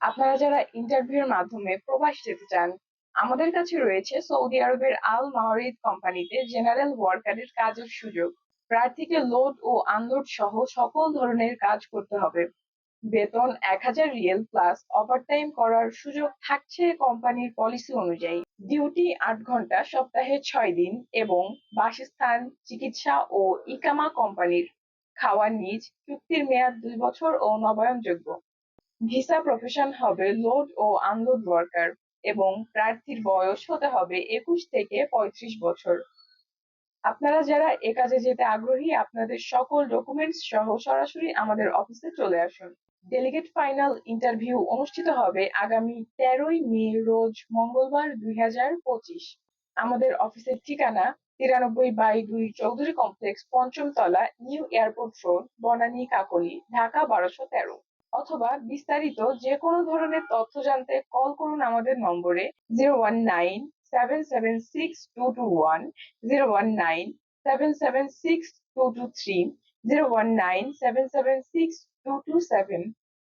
আপনারা যারা ইন্টারভিউর মাধ্যমে প্রবাস যেতে চান, আমাদের কাছে রয়েছে সৌদি আরবের আল মাওয়ারিদ কোম্পানিতে জেনারেল ওয়ার্কারের কাজের সুযোগ। প্রার্থীকে লোড ও আনলোড সহ সকল ধরনের কাজ করতে হবে। বেতন এক হাজার রিয়েল প্লাস ওভারটাইম করার সুযোগ থাকছে কোম্পানির পলিসি অনুযায়ী। ডিউটি আট ঘণ্টা, সপ্তাহে ছয় দিন এবং বাসস্থান, চিকিৎসা ও ইকামা কোম্পানির খাওয়া নিজ চুক্তির মেয়াদ দুই বছর ও নবায়নযোগ্য। ভিসা প্রফেশন হবে লোড ও আনলোড ওয়ার্কার এবং প্রার্থীর বয়স হতে হবে একুশ থেকে পঁয়ত্রিশ বছর। আপনারা যারা এ কাজে যেতে আগ্রহী, আপনাদের সকল ডকুমেন্টস সহ সরাসরি আমাদের অফিসে চলে আসুন। ডেলিগেট ফাইনাল ইন্টারভিউ অনুষ্ঠিত হবে আগামী তেরোই মে, রোজ মঙ্গলবার দুই হাজার পঁচিশ। আমাদের অফিসের ঠিকানা তিরানব্বই বাই দুই চৌধুরী কমপ্লেক্স পঞ্চম তলা new airport road, Banani, Kakoli, Dhaka বারোশো তেরো। অথবা বিস্তারিত যে কোনো ধরনের তথ্য জানতে কল করুন আমাদের নম্বরে zero one nine seven seven six two two one zero one nine seven seven six two two three zero one nine seven seven six two two seven